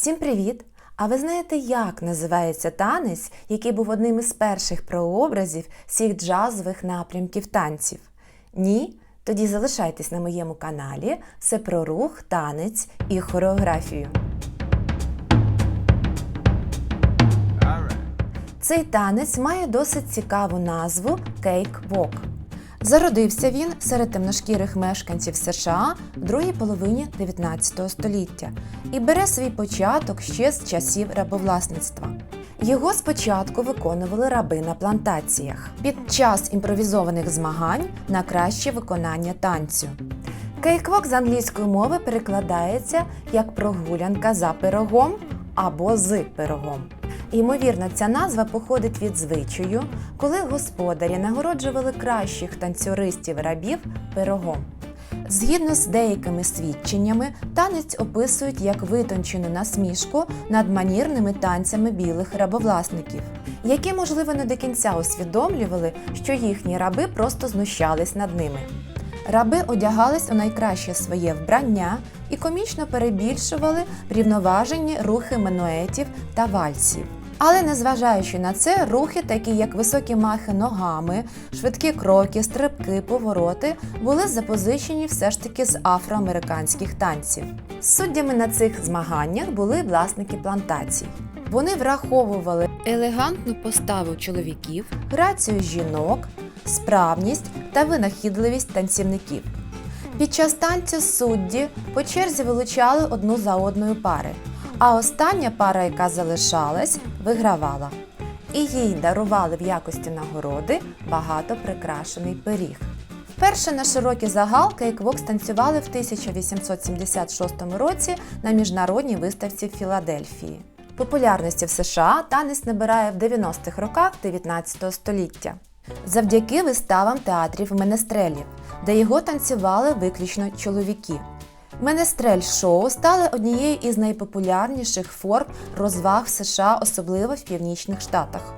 Всім привіт! А ви знаєте, як називається танець, який був одним із перших прообразів всіх джазових напрямків танців? Ні? Тоді залишайтесь на моєму каналі. Все про рух, танець і хореографію. Цей танець має досить цікаву назву кейк-вок. Зародився він серед темношкірих мешканців США в другій половині 19 століття і бере свій початок ще з часів рабовласництва. Його спочатку виконували раби на плантаціях під час імпровізованих змагань на краще виконання танцю. Кейквок з англійської мови перекладається як прогулянка за пирогом або з пирогом. Ймовірно, ця назва походить від звичаю, коли господарі нагороджували кращих танцюристів рабів пирогом. Згідно з деякими свідченнями, танець описують як витончену насмішку над манірними танцями білих рабовласників, які, можливо, не до кінця усвідомлювали, що їхні раби просто знущались над ними. Раби одягались у найкраще своє вбрання і комічно перебільшували врівноважені рухи менуетів та вальсів. Але незважаючи на це, рухи, такі як високі махи ногами, швидкі кроки, стрибки, повороти, були запозичені все ж таки з афроамериканських танців. Суддями на цих змаганнях були власники плантацій. Вони враховували елегантну поставу чоловіків, грацію жінок, справність та винахідливість танцівників. Під час танцю судді по черзі вилучали одну за одною пари, а остання пара, яка залишалась, вигравала. І їй дарували в якості нагороди багато прикрашений пиріг. Вперше на широкий загал кейквок станцювали в 1876 році на міжнародній виставці в Філадельфії. Популярності в США танець набирає в 90-х роках 19 століття завдяки виставам театрів менестрелів, де його танцювали виключно чоловіки. Менестрель шоу стали однією із найпопулярніших форм розваг в США, особливо в північних штатах.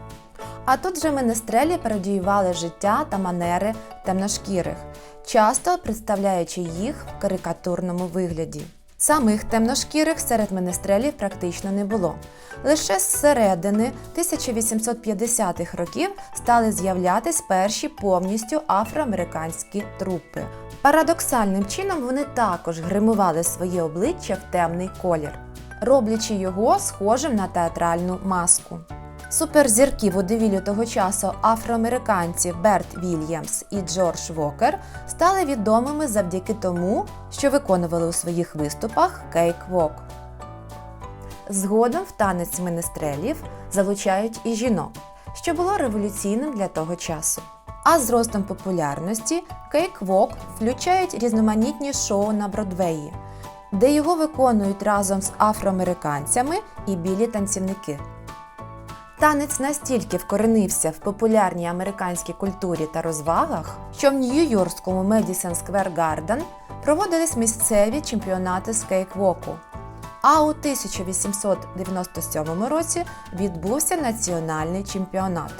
А тут же менестрелі пародіювали життя та манери темношкірих, часто представляючи їх в карикатурному вигляді. Самих темношкірих серед менестрелів практично не було. Лише з середини 1850-х років стали з'являтись перші повністю афроамериканські трупи. Парадоксальним чином вони також гримували своє обличчя в темний колір, роблячи його схожим на театральну маску. Суперзірки водевілю того часу афроамериканці Берт Вільямс і Джордж Вокер стали відомими завдяки тому, що виконували у своїх виступах кейк-вок. Згодом в танець менестрелів залучають і жінок, що було революційним для того часу. А з ростом популярності кейк-вок включають різноманітні шоу на Бродвеї, де його виконують разом з афроамериканцями і білі танцівники. Танець настільки вкоренився в популярній американській культурі та розвагах, що в Нью-Йоркському Медісон Сквер Гарден проводились місцеві чемпіонати з кейквоку. А у 1897 році відбувся національний чемпіонат.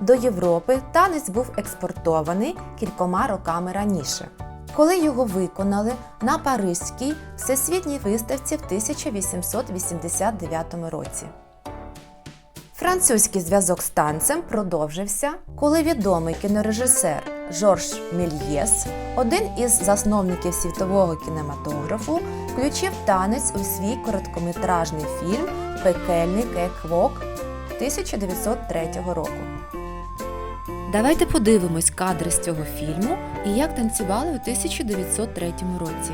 До Європи танець був експортований кількома роками раніше, коли його виконали на Паризькій всесвітній виставці в 1889 році. Французький зв'язок з танцем продовжився, коли відомий кінорежисер Жорж Мельєс, один із засновників світового кінематографу, включив танець у свій короткометражний фільм Пекельний кеквок 1903 року. Давайте подивимось кадри з цього фільму і як танцювали у 1903 році.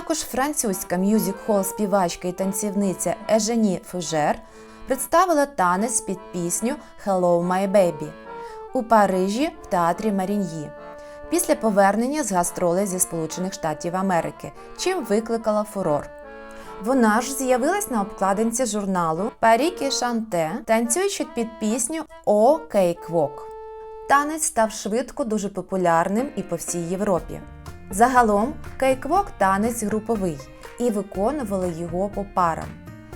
Також французька мюзик-хол співачка і танцівниця Ежені Фужер представила танець під пісню Hello My Baby у Парижі в театрі Маріньї після повернення з гастролей зі Сполучених Штатів Америки, чим викликала фурор. Вона ж з'явилась на обкладинці журналу Паріки Шанте, танцюючи під пісню О Кейквок. Танець став швидко дуже популярним і по всій Європі. Загалом кейквок танець груповий і виконували його по парам.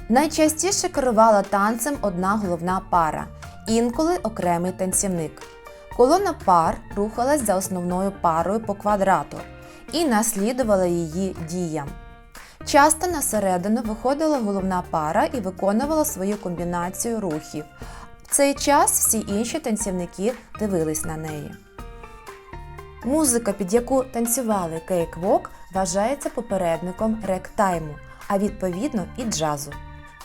Найчастіше керувала танцем одна головна пара, інколи окремий танцівник. Колона пар рухалась за основною парою по квадрату і наслідувала її діям. Часто на середину виходила головна пара і виконувала свою комбінацію рухів. В цей час всі інші танцівники дивились на неї. Музика, під яку танцювали кейквок, вважається попередником рек-тайму, а відповідно і джазу.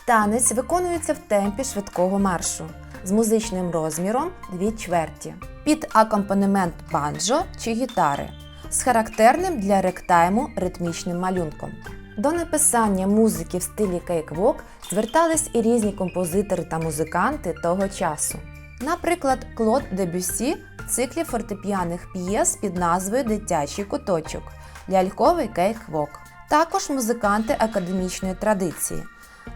Танець виконується в темпі швидкого маршу з музичним розміром дві чверті під акомпанемент банджо чи гітари з характерним для ректайму ритмічним малюнком. До написання музики в стилі кейквок звертались і різні композитори та музиканти того часу. Наприклад, Клод Дебюсі в циклі фортепіаних п'єс під назвою Дитячий куточок ляльковий кейквок. Також музиканти академічної традиції.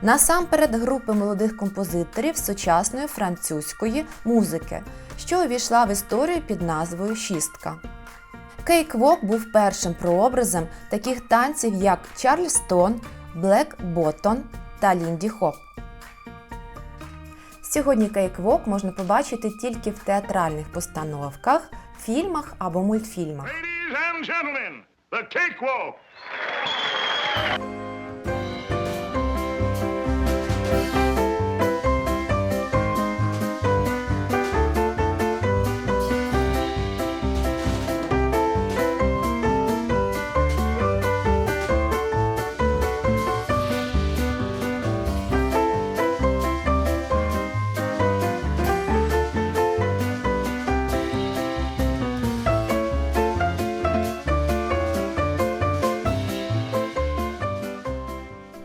Насамперед групи молодих композиторів сучасної французької музики, що увійшла в історію під назвою Шістка. Кейквок був першим прообразом таких танців, як Чарльстон, Блек Боттон та Лінді Хоп. Сьогодні кейквок можна побачити тільки в театральних постановках, фільмах або мультфільмах. Ladies and gentlemen, the cakewalk.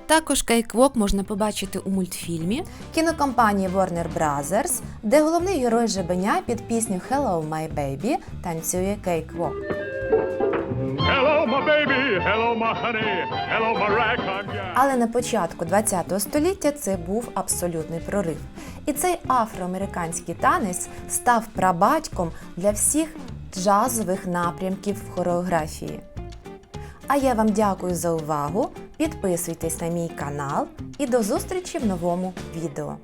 Також кейквок можна побачити у мультфільмі кінокомпанії Warner Brothers, де головний герой Жебеня під пісню Hello My Baby танцює кейквок. Hello, my baby. Hello, my honey. Hello, my ragtime Але на початку ХХ століття це був абсолютний прорив. І цей афроамериканський танець став прабатьком для всіх джазових напрямків в хореографії. А я вам дякую за увагу. Підписуйтесь на мій канал і до зустрічі в новому відео.